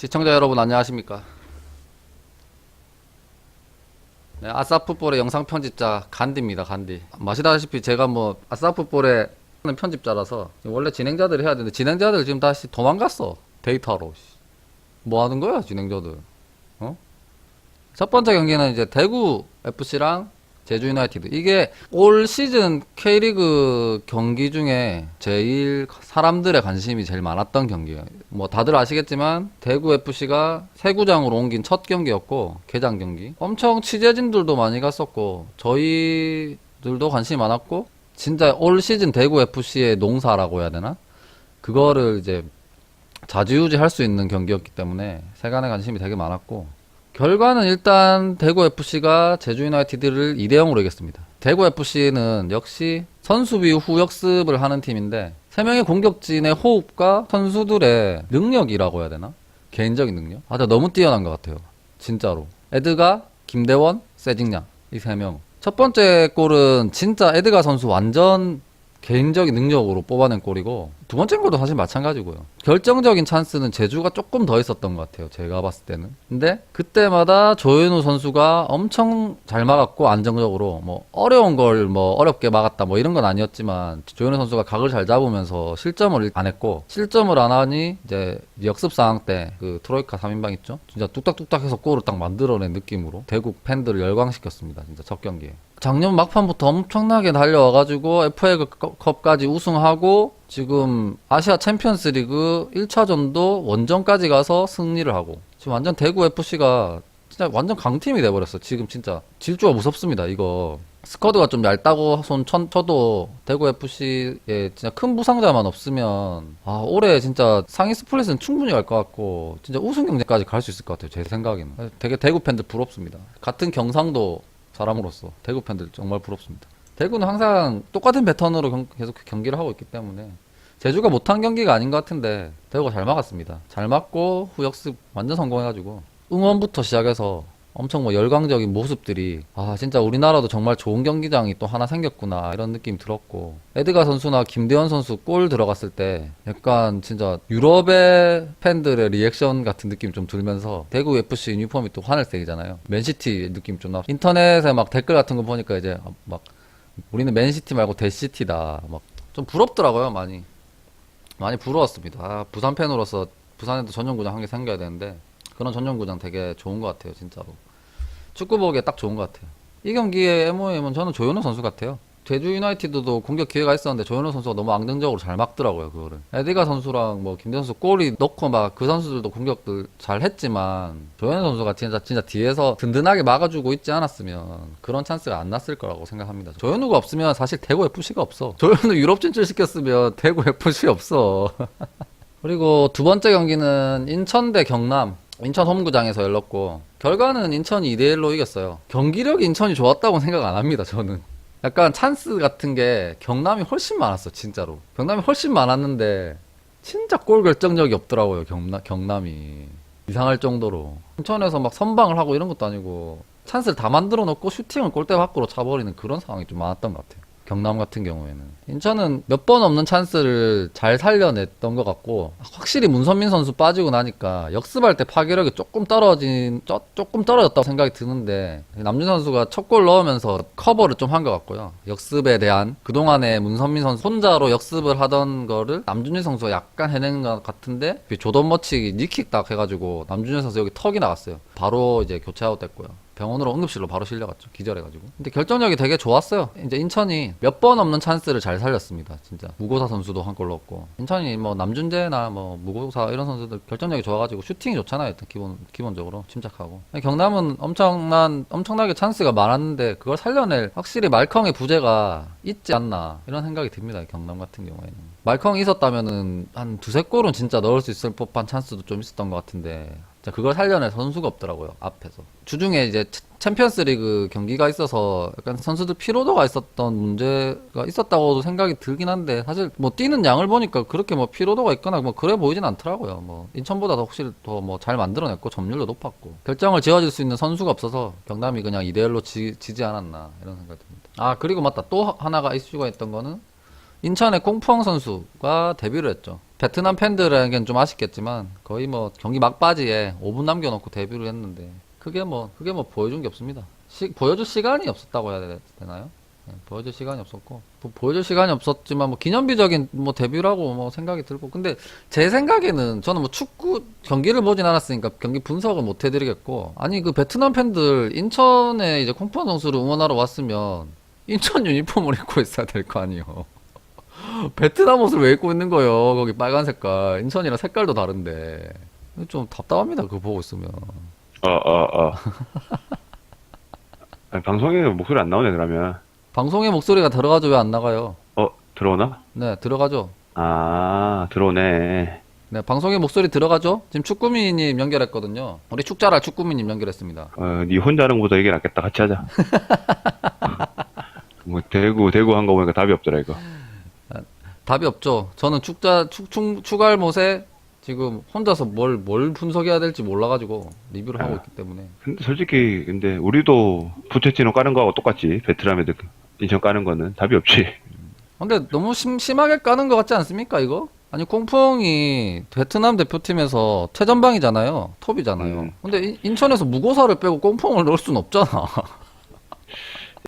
시청자 여러분 안녕하십니까? 네, 아싸풋볼의 영상 편집자 간디입니다. 간디. 마시다시피 제가 뭐 아싸풋볼의 하는 편집자라서 원래 진행자들이 해야 되는데 진행자들 지금 다시 도망갔어 데이터로. 씨. 뭐 하는 거야 진행자들? 어? 첫 번째 경기는 이제 대구 FC랑 제주 유나이티드. 이게 올 시즌 K리그 경기 중에 제일 사람들의 관심이 제일 많았던 경기예요. 뭐 다들 아시겠지만 대구 FC가 새 구장으로 옮긴 첫 경기였고 개장 경기. 엄청 취재진들도 많이 갔었고 저희들도 관심이 많았고 진짜 올 시즌 대구 FC의 농사라고 해야 되나? 그거를 이제 자주유지 할 수 있는 경기였기 때문에 세간의 관심이 되게 많았고 결과는 일단 대구 FC가 제주 유나이티드를 2대 0으로 이겼습니다. 대구 FC는 역시 선수비 후 역습을 하는 팀인데 세 명의 공격진의 호흡과 선수들의 능력이라고 해야 되나? 개인적인 능력? 아, 너무 뛰어난 것 같아요. 진짜로. 에드가, 김대원, 세징양 이 세 명. 첫 번째 골은 진짜 에드가 선수 완전 개인적인 능력으로 뽑아낸 골이고 두 번째 골도 사실 마찬가지고요. 결정적인 찬스는 제주가 조금 더 있었던 것 같아요. 제가 봤을 때는. 근데 그때마다 조현우 선수가 엄청 잘 막았고 안정적으로 뭐 어려운 걸 뭐 어렵게 막았다 뭐 이런 건 아니었지만 조현우 선수가 각을 잘 잡으면서 실점을 안 했고 실점을 안 하니 이제 역습 상황 때 그 트로이카 3인방 있죠. 진짜 뚝딱뚝딱 해서 골을 딱 만들어낸 느낌으로 대구 팬들을 열광시켰습니다. 진짜 첫 경기에. 작년 막판부터 엄청나게 달려와가지고 FA컵까지 우승하고 지금 아시아 챔피언스 리그 1차전도 원정까지 가서 승리를 하고 지금 완전 대구 FC가 진짜 완전 강팀이 돼버렸어. 지금 진짜 질주가 무섭습니다. 이거 스쿼드가 좀 얇다고 손 천, 쳐도 대구 FC에 진짜 큰 부상자만 없으면 아 올해 진짜 상위 스플릿은 충분히 갈 것 같고 진짜 우승 경쟁까지 갈 수 있을 것 같아요. 제 생각에는 되게 대구 팬들 부럽습니다. 같은 경상도 사람으로서 대구 팬들 정말 부럽습니다. 대구는 항상 똑같은 패턴으로 경- 계속 경기를 하고 있기 때문에 제주가 못한 경기가 아닌 것 같은데 대구가 잘 막았습니다. 잘 막고 후역습 완전 성공해가지고 응원부터 시작해서 엄청 뭐 열광적인 모습들이 아 진짜 우리나라도 정말 좋은 경기장이 또 하나 생겼구나 이런 느낌 들었고. 에드가 선수나 김대현 선수 골 들어갔을 때 약간 진짜 유럽의 팬들의 리액션 같은 느낌 좀 들면서 대구 FC 유니폼이 또 하늘색이잖아요. 맨시티 느낌 좀 나. 인터넷에 막 댓글 같은 거 보니까 이제 막 우리는 맨시티 말고 대시티다. 막 좀 부럽더라고요 많이. 많이 부러웠습니다. 아, 부산 팬으로서 부산에도 전용구장 한 개 생겨야 되는데 그런 전용구장 되게 좋은 것 같아요, 진짜로. 축구 보기에 딱 좋은 것 같아요. 이 경기의 MOM은 저는 조현우 선수 같아요. 제주 유나이티드도 공격 기회가 있었는데 조현우 선수가 너무 안정적으로 잘 막더라고요, 그거를. 에디가 선수랑 뭐 김대 선수 골이 넣고 막 그 선수들도 공격들 잘 했지만 조현우 선수가 진짜 진짜 뒤에서 든든하게 막아주고 있지 않았으면 그런 찬스가 안 났을 거라고 생각합니다. 조현우가 없으면 사실 대구 FC가 없어. 조현우 유럽 진출 시켰으면 대구 FC 없어. 그리고 두 번째 경기는 인천 대 경남. 인천 홈구장에서 열렸고 결과는 인천이 2대1로 이겼어요. 경기력이 인천이 좋았다고 생각 안 합니다. 저는. 약간 찬스 같은 게 경남이 훨씬 많았어. 진짜로. 경남이 훨씬 많았는데 진짜 골 결정력이 없더라고요. 경남, 경남이. 이상할 정도로. 인천에서 막 선방을 하고 이런 것도 아니고 찬스를 다 만들어 놓고 슈팅을 골대 밖으로 차버리는 그런 상황이 좀 많았던 것 같아요. 경남 같은 경우에는. 인천은 몇 번 없는 찬스를 잘 살려냈던 것 같고 확실히 문선민 선수 빠지고 나니까 역습할 때 파괴력이 조금 떨어진 조, 조금 떨어졌다고 생각이 드는데 남준 선수가 첫 골 넣으면서 커버를 좀 한 것 같고요. 역습에 대한 그동안에 문선민 선수 혼자로 역습을 하던 거를 남준일 선수가 약간 해낸 것 같은데 조던 머치 니킥 딱 해가지고 남준일 선수 여기 턱이 나갔어요. 바로 이제 교체 아웃 됐고요 병원으로 응급실로 바로 실려갔죠. 기절해가지고. 근데 결정력이 되게 좋았어요. 이제 인천이 몇 번 없는 찬스를 잘 살렸습니다. 진짜. 무고사 선수도 한 골 넣었고. 인천이 뭐 남준재나 뭐 무고사 이런 선수들 결정력이 좋아가지고 슈팅이 좋잖아요. 일단 기본, 기본적으로. 침착하고. 경남은 엄청난, 엄청나게 찬스가 많았는데 그걸 살려낼 확실히 말컹의 부재가 있지 않나. 이런 생각이 듭니다. 경남 같은 경우에는. 말컹이 있었다면은 한 두세 골은 진짜 넣을 수 있을 법한 찬스도 좀 있었던 것 같은데 진짜 그걸 살려낼 선수가 없더라고요 앞에서. 주중에 이제 차- 챔피언스 리그 경기가 있어서 약간 선수들 피로도가 있었던 문제가 있었다고도 생각이 들긴 한데 사실 뭐 뛰는 양을 보니까 그렇게 뭐 피로도가 있거나 뭐 그래 보이진 않더라고요. 뭐 인천보다 더 확실히 더 뭐 잘 만들어냈고 점유율도 높았고. 결정을 지어줄 수 있는 선수가 없어서 경남이 그냥 2대1로 지, 지지 않았나 이런 생각이 듭니다. 아 그리고 맞다. 또 하나가 이슈가 있던 거는 인천의 꽁푸엉 선수가 데뷔를 했죠 베트남 팬들에겐 좀 아쉽겠지만 거의 뭐 경기 막바지에 5분 남겨놓고 데뷔를 했는데 그게 뭐 그게 뭐 보여준 게 없습니다. 시- 보여줄 시간이 없었다고 해야 되- 되나요? 네, 보여줄 시간이 없었고 뭐 보여줄 시간이 없었지만 뭐 기념비적인 뭐 데뷔라고 뭐 생각이 들고 근데 제 생각에는 저는 뭐 축구 경기를 보진 않았으니까 경기 분석을 못 해드리겠고 아니 그 베트남 팬들 인천에 이제 콩푸 선수를 응원하러 왔으면 인천 유니폼을 입고 있어야 될 거 아니에요. 베트남 옷을 왜 입고 있는 거예요? 거기 빨간 색깔. 인천이랑 색깔도 다른데. 좀 답답합니다. 그거 보고 있으면. 어, 어, 어. 아니, 방송에 목소리 안 나오네, 그러면. 방송에 목소리가 들어가죠? 왜 안 나가요? 어, 들어오나? 네, 들어가죠. 아, 들어오네. 네, 방송에 목소리 들어가죠? 지금 축구미님 연결했거든요. 우리 축자랄 축구미님 연결했습니다. 어, 니 혼자 하는 것보다 이게 낫겠다. 같이 하자. 뭐, 대구, 대구 한 거 보니까 답이 없더라, 이거. 답이 없죠. 저는 축자, 축, 축, 축알못에 지금 혼자서 뭘, 뭘 분석해야 될지 몰라가지고 리뷰를 하고 아. 있기 때문에. 근데 솔직히, 근데, 우리도 부채찌노 까는 거하고 똑같지. 베트남 애들, 인천 까는 거는 답이 없지. 근데 너무 심, 심하게 까는 것 같지 않습니까, 이거? 아니, 콩풍이 베트남 대표팀에서 최전방이잖아요. 톱이잖아요. 음. 근데 인- 인천에서 무고사를 빼고 콩풍을 넣을 순 없잖아.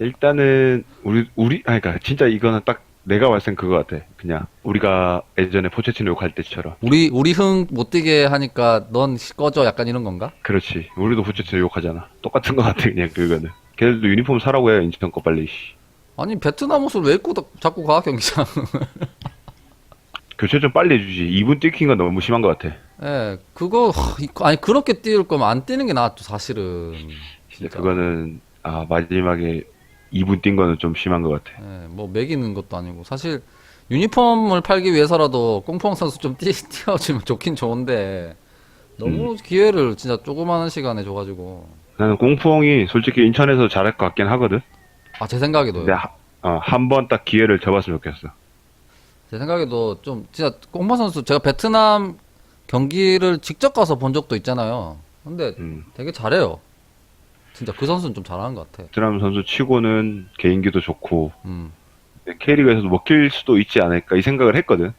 일단은, 우리, 우리, 아니, 그니까, 진짜 이거는 딱 내가 봤을 땐 그거 같아. 그냥, 우리가 예전에 포체치노 욕할 때처럼. 우리, 우리 흥못 뛰게 하니까 넌 꺼져. 약간 이런 건가? 그렇지. 우리도 포체치노 욕하잖아. 똑같은 거 같아, 그냥 그거는. 걔들도 유니폼 사라고 해요, 인천 거 빨리. 씨. 아니, 베트남 옷을 왜 입고 다- 자꾸 가, 경기장. 교체 좀 빨리 해주지. 2분 뛰긴 건 너무 심한 것 같아. 예, 그거, 하, 이거- 아니, 그렇게 뛸 거면 안 뛰는 게 낫죠, 사실은. 진짜. 그거는, 아, 마지막에 2분 뛴 거는 좀 심한 것 같아. 예, 뭐 매기는 것도 아니고 사실 유니폼을 팔기 위해서라도 꽁펑 선수 좀 뛰, 뛰어주면 좋긴 좋은데 너무 기회를 진짜 조그마한 시간에 줘가지고 나는 공풍이 솔직히 인천에서 잘할 것 같긴 하거든. 아 제 생각에도요. 근데 어, 한번 딱 기회를 잡았으면 좋겠어. 제 생각에도 좀 진짜 꽁펑 선수 제가 베트남 경기를 직접 가서 본 적도 있잖아요. 근데 음. 되게 잘해요. 진짜 그 선수는 좀 잘하는 것 같아. 베트남 선수 치고는 개인기도 좋고 음. K리그에서도 먹힐 수도 있지 않을까 이 생각을 했거든.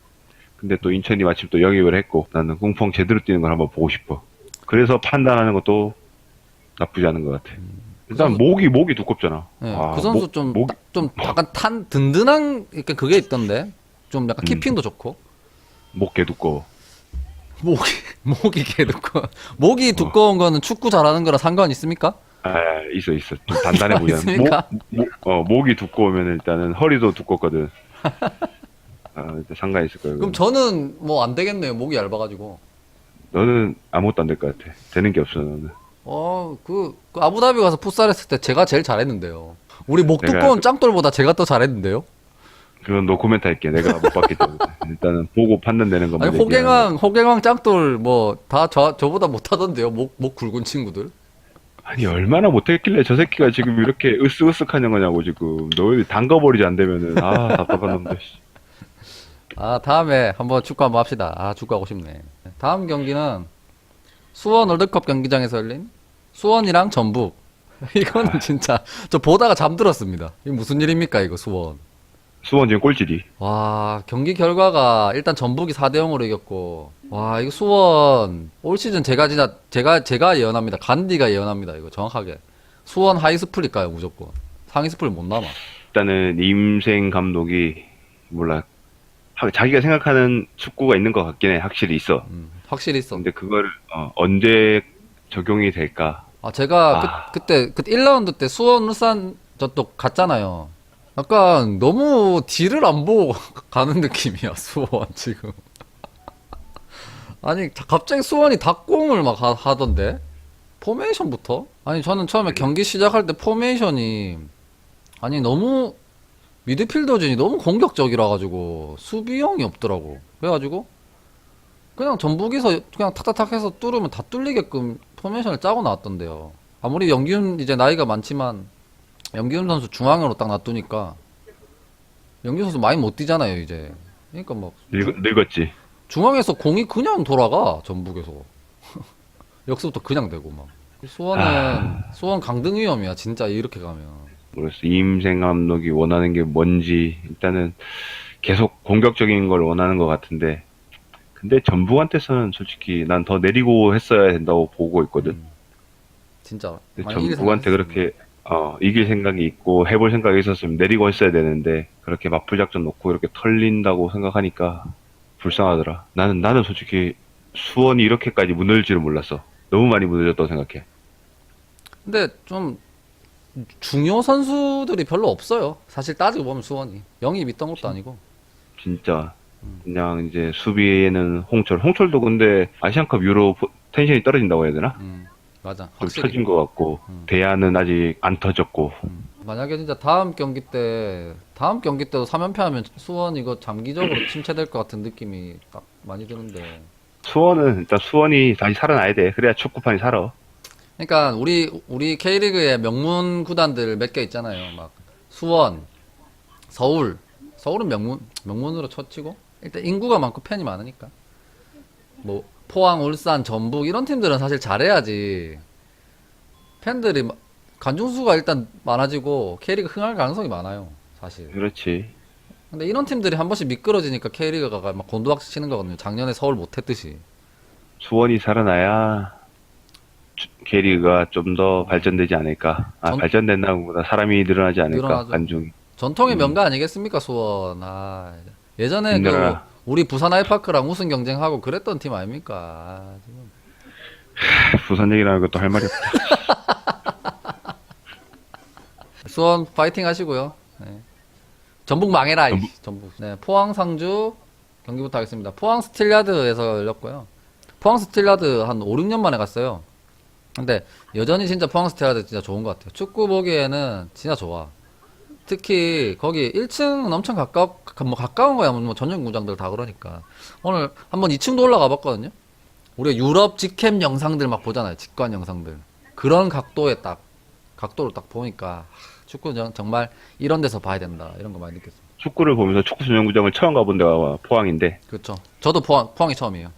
근데 또 인천이 마침 또 영입을 했고 나는 공풍 제대로 뛰는 걸 한번 보고 싶어. 그래서 판단하는 것도 나쁘지 않은 것 같아. 일단 선수- 목이 목이 두껍잖아. 예, 아, 그 선수 목- 좀, 목- 딱- 좀 약간 탄, 든든한, 그러니까 그게 있던데. 좀 약간 음. 키핑도 좋고. 목개 두꺼워. 목이, 목이 개 두꺼워. 목이 두꺼운 거는 축구 잘하는 거랑 상관 있습니까? 아 있어 있어 좀 단단해 보이잖아. 있습니까? 목, 목, 어, 목이 두꺼우면 일단은 허리도 두껍거든. 아 일단 상관 있을 거야. 그럼 저는 뭐 안 되겠네요. 목이 얇아가지고. 너는 아무것도 안 될 것 같아. 되는 게 없어 너는. 어, 그, 그 아부다비 가서 풋살 했을 때 제가 제일 잘했는데요. 우리 목 내가 두꺼운 그- 짱돌보다 제가 더 잘했는데요? 그건 노코멘트 할게. 내가 못 봤기 때문에. 일단은 보고 판단되는 것만. 아니, 얘기하는 호갱왕, 호갱왕 짱돌 뭐 다 저, 저보다 못하던데요. 목, 목 굵은 친구들. 아니 얼마나 못했길래 저 새끼가 지금 이렇게 으쓱으쓱하는 거냐고 지금 너희 담가버리지 안 되면은 아 답답한 놈들 씨. 아, 다음에 한번 축구 한번 합시다. 아, 축구 하고 싶네. 다음 경기는 수원 월드컵 경기장에서 열린 수원이랑 전북. 이거는 진짜 저 보다가 잠들었습니다. 이게 무슨 일입니까, 이거 수원. 수원 지금 꼴찌리 와, 경기 결과가 일단 전북이 4대 0으로 이겼고. 와, 이거 수원 올 시즌 제가 진짜 제가 제가 예언합니다. 간디가 예언합니다. 이거 정확하게. 수원 하이 스플일까요, 무조건. 상위 스플 못 남아. 일단은 임생 감독이 몰라 하- 자기가 생각하는 축구가 있는 것 같긴 해 확실히 있어 음, 확실히 있어. 근데 그거를 어, 언제 적용이 될까 아, 제가 아. 그, 그때, 그 1라운드 때 수원 울산 저쪽 갔잖아요. 약간 너무 뒤를 안 보고 가는 느낌이야, 수원 지금. 아니, 자- 갑자기 수원이 닭공을 막 하, 하던데? 포메이션부터? 아니, 저는 처음에 경기 시작할 때 포메이션이, 아니, 너무, 미드필더진이 너무 공격적이라 가지고, 수비형이 없더라고. 그래가지고, 그냥 전북에서 그냥 탁탁탁 해서 뚫으면 다 뚫리게끔 포메이션을 짜고 나왔던데요. 아무리 영기훈 이제 나이가 많지만 영기훈 선수 중앙으로 딱 놔두니까 영기훈 선수 많이 못 뛰잖아요 이제. 그러니까 막 늙, 늙었지 중앙에서 공이 그냥 돌아가 전북에서 역습부터 그냥 되고 막. 수원은 아. 수원 강등 위험이야 진짜 이렇게 가면. 모르겠어 임생 감독이 원하는 게 뭔지 일단은 계속 공격적인 걸 원하는 것 같은데 근데 전북한테서는 솔직히 난 더 내리고 했어야 된다고 보고 있거든. 진짜. 근데 이길 전북한테 생각했으면. 그렇게 어, 이길 생각이 있고 해볼 생각이 있었으면 내리고 했어야 되는데 그렇게 맞부작전 놓고 이렇게 털린다고 생각하니까 불쌍하더라. 나는 나는 솔직히 수원이 이렇게까지 무너질 줄은 몰랐어. 너무 많이 무너졌다고 생각해. 근데 좀 중요 선수들이 별로 없어요. 사실 따지고 보면 수원이 영입 있던 것도 아니고. 진짜 그냥 이제 수비에는 홍철. 홍철도 근데 아시안컵 유로 포- 텐션이 떨어진다고 해야 되나? 음, 맞아. 좀 확실히. 터진 것 같고 음. 대안은 아직 안 터졌고 만약에 진짜 다음 경기 때 다음 경기 때도 3연패 하면 수원 이거 장기적으로 침체될 것 같은 느낌이 딱 많이 드는데. 수원은 일단 수원이 다시 살아나야 돼. 그래야 축구판이 살아. 그러니까 우리 우리 K리그의 명문 구단들 몇 개 있잖아요. 막 수원, 서울. 서울은 명문 명문으로 쳐치고 일단 인구가 많고 팬이 많으니까. 뭐 포항, 울산, 전북 이런 팀들은 사실 잘해야지. 팬들이 마- 관중수가 일단 많아지고 K리그 흥할 가능성이 많아요. 사실. 그렇지. 근데 이런 팀들이 한 번씩 미끄러지니까 K리그가 막 곤두박질 치는 거거든요. 작년에 서울 못했듯이. 수원이 살아나야 주- K리그가 좀 더 발전되지 않을까. 아, 전- 발전된다고보다 사람이 늘어나지 않을까. 늘어나죠. 관중. 전통의 명가 아니겠습니까 수원 아 예전에 그 힘들어라. 우리 부산 아이파크랑 우승 경쟁하고 그랬던 팀 아닙니까? 아, 지금. 부산 얘기라는 것도 할 말이 없다. 수원 파이팅 하시고요. 네. 전북 망해라 이 전북. 네 포항 상주 경기부터 하겠습니다. 포항 스틸야드에서 열렸고요. 포항 스틸야드 한 5, 6년 만에 갔어요. 근데 여전히 진짜 포항 스틸야드 진짜 좋은 것 같아요. 축구 보기에는 진짜 좋아 특히 거기 1층은 엄청 가까 뭐 가까운 거야 뭐 전용 구장들 다 그러니까 오늘 한번 2층도 올라가 봤거든요. 우리가 유럽 직캠 영상들 막 보잖아요. 직관 영상들 그런 각도에 딱 각도를 딱 보니까 하, 축구는 정말 이런 데서 봐야 된다 이런 거 많이 느꼈어요. 축구를 보면서 축구 전용구장을 처음 가본 데가 포항인데, 그렇죠. 저도 포항 포항이 처음이에요.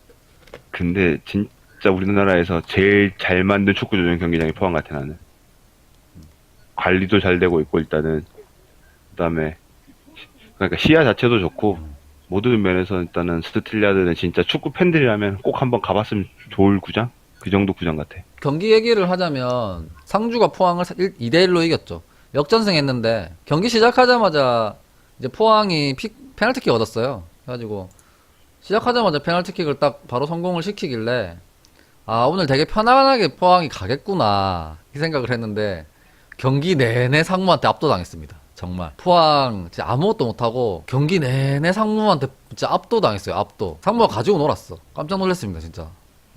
근데 진짜 우리나라에서 제일 잘 만든 축구 전용 경기장이 포항 같아 나는. 관리도 잘 되고 있고 일단은 그다음에 시- 그러니까 시야 자체도 좋고 모든 면에서 일단은 스트틸리아드는 진짜 축구 팬들이라면 꼭 한번 가봤으면 좋을 구장 그 정도 구장 같아. 경기 얘기를 하자면 상주가 포항을 2대 1로 이겼죠. 역전승했는데 경기 시작하자마자 이제 포항이 픽, 페널티킥 얻었어요. 그래가지고 시작하자마자 페널티킥을 딱 바로 성공을 시키길래 아 오늘 되게 편안하게 포항이 가겠구나 이 생각을 했는데 경기 내내 상무한테 압도당했습니다. 정말 포항 진짜 아무것도 못하고 경기 내내 상무한테 진짜 압도당했어요. 압도. 상무가 가지고 놀았어. 깜짝 놀랐습니다. 진짜.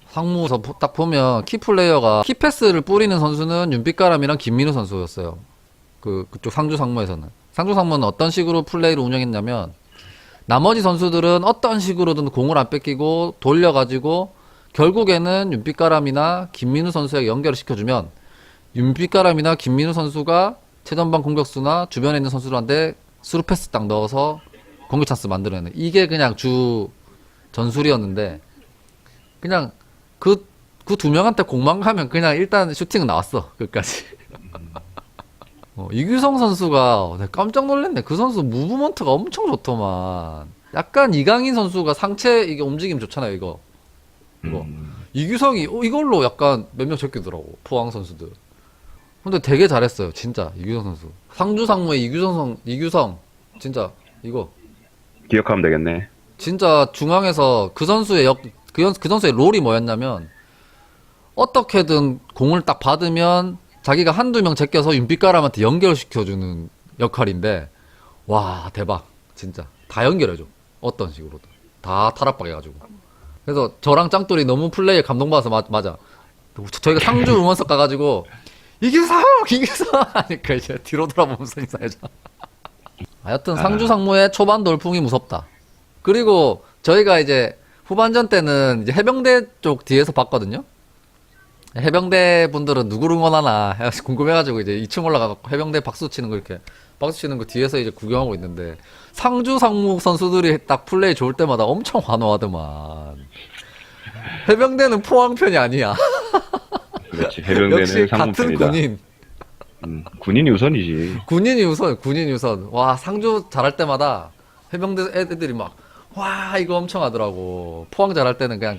상무서 보- 딱 보면 키플레이어가 키패스를 뿌리는 선수는 윤빛가람이랑 김민우 선수였어요. 그 그쪽 상주 상무에서는 상주 상무는 어떤 식으로 플레이를 운영했냐면 나머지 선수들은 어떤 식으로든 공을 안 뺏기고 돌려가지고 결국에는 윤빛가람이나 김민우 선수에게 연결을 시켜주면 윤빛가람이나 김민우 선수가 최전방 공격수나 주변에 있는 선수들한테 스루 패스 딱 넣어서 공격 찬스 만들어내는 이게 그냥 주 전술이었는데 그냥 그 그 두 명한테 공만 가면 그냥 일단 슈팅은 나왔어 끝까지. 어, 이규성 선수가 내가 깜짝 놀랐네. 그 선수 무브먼트가 엄청 좋더만. 약간 이강인 선수가 상체 이게 움직임 좋잖아요 이거. 이거 음, 이규성이 어, 이걸로 약간 몇 명 제끼더라고 포항 선수들. 근데 되게 잘했어요 진짜 이규성 선수. 상주 상무의 이규성 선 이규성 진짜 이거 기억하면 되겠네. 진짜 중앙에서 그 선수의 역, 그, 연- 그 선수의 롤이 뭐였냐면, 어떻게든 공을 딱 받으면 자기가 한두 명 제껴서 윤빛가람한테 연결시켜주는 역할인데, 와, 대박. 진짜. 다 연결해줘. 어떤 식으로든. 다 탈압박 해가지고. 그래서 저랑 짱돌이 너무 플레이에 감동받아서 마- 맞아. 저- 저희가 상주 응원석 가가지고, 이규성! 이규성! 하니까 이제 뒤로 돌아보면서 인사해줘. 하여튼 상주 상무의 초반 돌풍이 무섭다. 그리고 저희가 이제 후반전 때는 이제 해병대 쪽 뒤에서 봤거든요. 해병대 분들은 누구를 응원하나 해가지고 궁금해가지고 이제 2층 올라가고 해병대 박수 치는 거 이렇게 박수 치는 거 뒤에서 이제 구경하고 있는데 상주 상무 선수들이 딱 플레이 좋을 때마다 엄청 환호하더만. 해병대는 포항 편이 아니야. 그렇지. 해병대는 역시 같은 상무편이다. 군인. 음, 군인이 우선이지. 군인이 우선, 군인이 우선. 와, 상주 잘할 때마다 해병대 애들이 막, 와 이거 엄청 하더라고. 포항 잘할 때는 그냥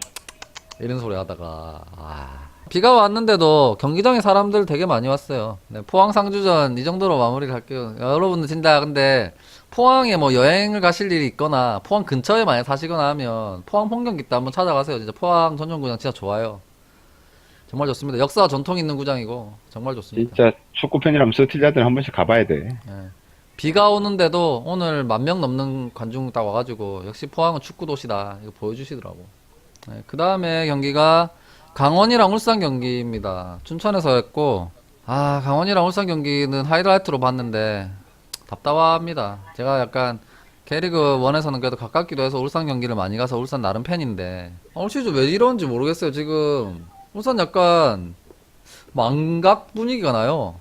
이런 소리 하다가 아. 비가 왔는데도 경기장에 사람들 되게 많이 왔어요. 네, 포항 상주전 이 정도로 마무리를 할게요. 여러분들 진짜 근데 포항에 뭐 여행을 가실 일이 있거나 포항 근처에 많이 사시거나 하면 포항 홈경기 때 한번 찾아가세요. 진짜 포항 전용구장 진짜 좋아요. 정말 좋습니다. 역사와 전통 있는 구장이고 정말 좋습니다. 진짜 축구 팬이라면 스틸자들 한 번씩 가봐야 돼. 예. 비가 오는데도 오늘 만 명 넘는 관중 딱 와가지고 역시 포항은 축구 도시다 이거 보여주시더라고. 그 다음에 경기가 강원이랑 울산 경기입니다. 춘천에서 했고 아 강원이랑 울산 경기는 하이라이트로 봤는데 답답합니다. 제가 약간 K리그 1에서는 그래도 가깝기도 해서 울산 경기를 많이 가서 울산 나름 팬인데 아, 올 시즌 왜 이러는지 모르겠어요. 지금 울산 약간 망각 분위기가 나요.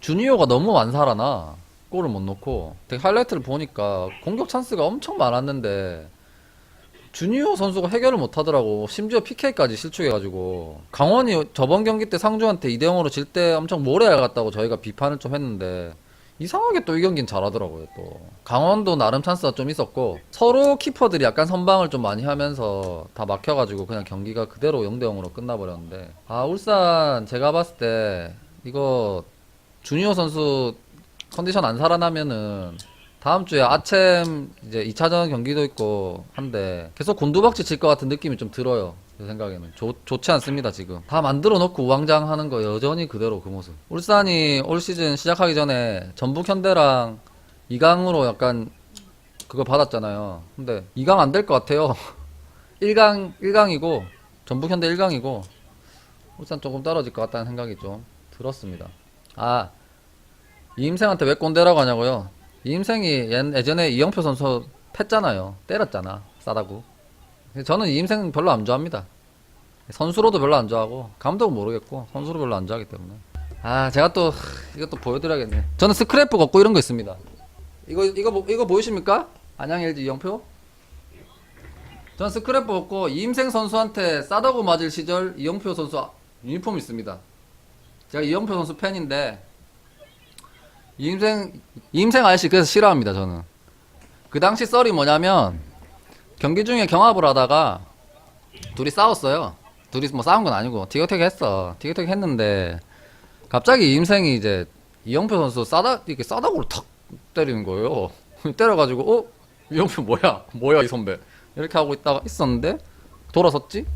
주니어가 너무 안 살아나? 골을 못 넣고. 되게 하이라이트를 보니까 공격 찬스가 엄청 많았는데 주니어 선수가 해결을 못 하더라고. 심지어 PK까지 실축해가지고. 강원이 저번 경기 때 상주한테 2대0으로 질 때 엄청 모래알 같다고 저희가 비판을 좀 했는데 이상하게 또 이 경기는 잘하더라고요 또 강원도 나름 찬스가 좀 있었고 서로 키퍼들이 약간 선방을 좀 많이 하면서 다 막혀가지고 그냥 경기가 그대로 0대0으로 끝나버렸는데 아 울산 제가 봤을 때 이거 주니어 선수 컨디션 안 살아나면은 다음 주에 아챔 이제 2차전 경기도 있고 한데 계속 곤두박질 칠 것 같은 느낌이 좀 들어요. 제 생각에는 좋, 좋지 않습니다 지금 다 만들어 놓고 우왕장 하는 거 여전히 그대로 그 모습 울산이 올 시즌 시작하기 전에 전북 현대랑 2강으로 약간 그거 받았잖아요 근데 2강 안 될 것 같아요 1강 1강이고 전북 현대 1강이고 울산 조금 떨어질 것 같다는 생각이 좀 들었습니다 아 이임생한테 왜 꼰대라고 하냐고요? 이임생이 예- 예전에 이영표 선수 팼잖아요. 때렸잖아. 싸다고. 저는 이 임생 별로 안 좋아합니다. 선수로도 별로 안 좋아하고 감독은 모르겠고 선수로 별로 안 좋아하기 때문에 아 제가 또 이것도 보여드려야겠네. 저는 스크랩북 없고 이런 거 있습니다. 이거 이거 보- 이거 보이십니까? 안양 LG 이영표? 전 스크랩북 없고 이임생 선수한테 싸다고 맞을 시절 이영표 선수 유니폼 있습니다. 제가 이영표 선수 팬인데 이임생 이임생 아저씨 그래서 싫어합니다 저는 그 당시 썰이 뭐냐면 경기 중에 경합을 하다가 둘이 싸웠어요. 둘이 뭐 싸운 건 아니고 티격태격 했어. 티격태격 했는데 갑자기 이임생이 이제 이영표 선수 싸다 이렇게 싸다구로 탁 때리는 거예요. 때려가지고 어? 이영표 뭐야? 뭐야 이 선배? 이렇게 하고 있다가 있었는데 돌아섰지?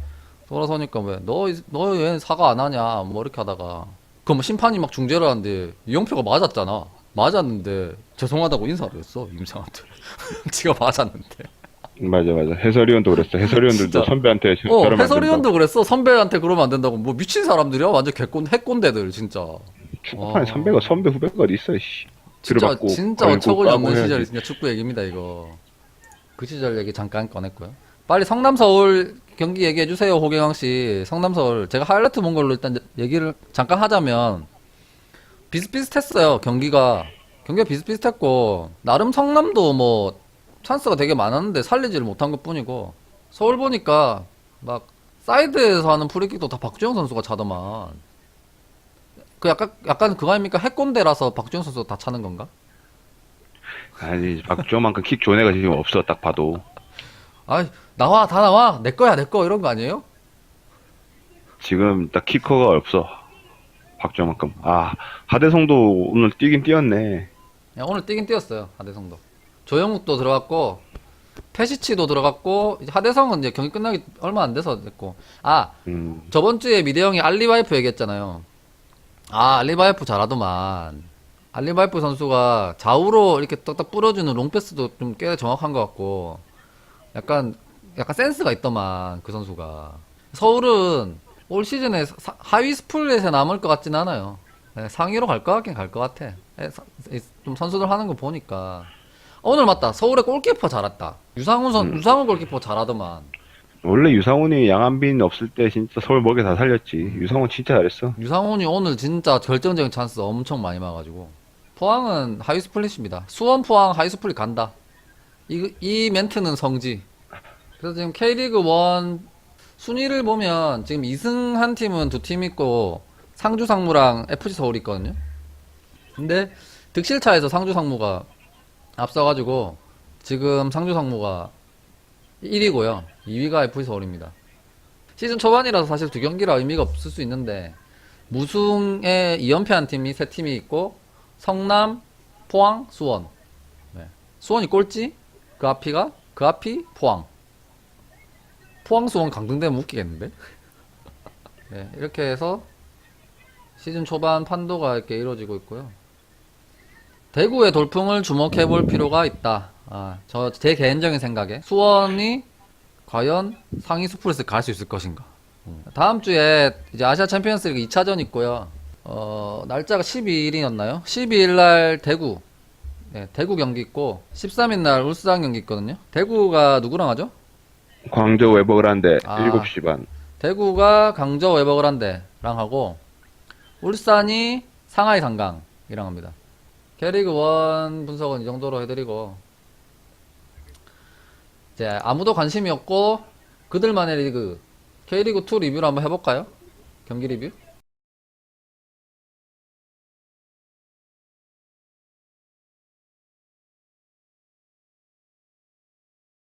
돌아서니까 왜너너왜 사과 안 하냐? 뭐 이렇게 하다가. 그럼 심판이 막 중재를 하는데 이영표가 맞았잖아. 맞았는데 죄송하다고 인사를 했어 임상한테. 지가 맞았는데. 맞아, 맞아. 해설위원도 그랬어. 해설위원들도 진짜. 선배한테 어 저러면 안 해설위원도 그랬어. 선배한테 그러면 안 된다고. 뭐 미친 사람들이야. 완전 개꼰 핵꼰대들 진짜. 축구판에 와. 선배가 선배 후배가 어디 있어, 씨. 진짜 진짜 걸고 어처구니 까고 없는 해야지. 시절이 진짜 축구 얘기입니다 이거. 그 시절 얘기 잠깐 꺼냈고요. 빨리 성남 서울 경기 얘기해 주세요 호경영 씨. 성남 서울 제가 하이라이트 본 걸로 일단 얘기를 잠깐 하자면 비슷비슷했어요 경기가 경기가 비슷비슷했고 나름 성남도 뭐 찬스가 되게 많았는데 살리지를 못한 것 뿐이고 서울 보니까 막 사이드에서 하는 프리킥도 다 박주영 선수가 차더만 그 약간 약간 그거 아닙니까 핵꼰대라서 박주영 선수가 다 차는 건가? 아니, 박주호만큼 킥 좋은 애가 지금 없어, 딱 봐도. 아 나와 다 나와 내 거야 내 거 이런 거 아니에요? 지금 딱 키커가 없어. 박주호만큼. 아, 하대성도 오늘 뛰긴 뛰었네. 야, 오늘 뛰긴 뛰었어요 하대성도 조영욱도 들어갔고 페시치도 들어갔고 이제 하대성은 이제 경기 끝나기 얼마 안 돼서 됐고. 아 음, 저번 주에 미대형이 알리바이프 얘기했잖아요. 아 알리바이프 잘하더만. 알리바이프 선수가 좌우로 이렇게 딱딱 뿌려주는 롱패스도 좀 꽤 정확한 것 같고 약간 약간 센스가 있더만 그 선수가. 서울은 올 시즌에 사- 하위 스플릿에 남을 것 같진 않아요. 네, 상위로 갈 것 같긴 갈 것 같아. 네, 사- 이- 좀 선수들 하는 거 보니까 오늘 맞다 서울의 골키퍼 잘했다 유상훈 선 유상훈 골키퍼 잘하더만 원래 유상훈이 양한빈 없을 때 진짜 서울 먹여 다 살렸지. 유상훈 진짜 잘했어. 유상훈이 오늘 진짜 결정적인 찬스 엄청 많이 막아가지고 포항은 하이 스플릿입니다. 수원 포항 하이 스플릿 간다. 이, 이 멘트는 성지. 그래서 지금 K리그 1 순위를 보면 지금 2승 한 팀은 두 팀 있고 상주 상무랑 FC 서울이 있거든요. 근데 득실차에서 상주 상무가 앞서가지고 지금 상주 상무가 1위고요. 2위가 FC 서울입니다. 시즌 초반이라서 사실 두 경기라 의미가 없을 수 있는데 무승에 2연패한 팀이 세 팀이 있고 성남, 포항, 수원. 네. 수원이 꼴찌? 그 앞이가? 그 앞이 포항. 포항 수원 강등되면 웃기겠는데? 네, 이렇게 해서 시즌 초반 판도가 이렇게 이루어지고 있고요. 대구의 돌풍을 주목해 볼 필요가 있다. 아, 저 제 개인적인 생각에 수원이 과연 상위 스프레스 갈수 있을 것인가. 음. 다음 주에 이제 아시아 챔피언스리그 2차전 있고요. 어, 날짜가 12일이었나요? 12일 날 대구. 네, 대구 경기 있고 13일 날 울산 경기 있거든요. 대구가 누구랑 하죠? 광저 웨버그란데 아. 7시 반. 대구가 강저 에버그란데랑 하고 울산이 상하이 상강이랑 합니다. 캐리그 1 분석은 이 정도로 해드리고 이제 아무도 관심이 없고 그들만의 리그 K리그 2 리뷰를 한번 해볼까요? 경기 리뷰?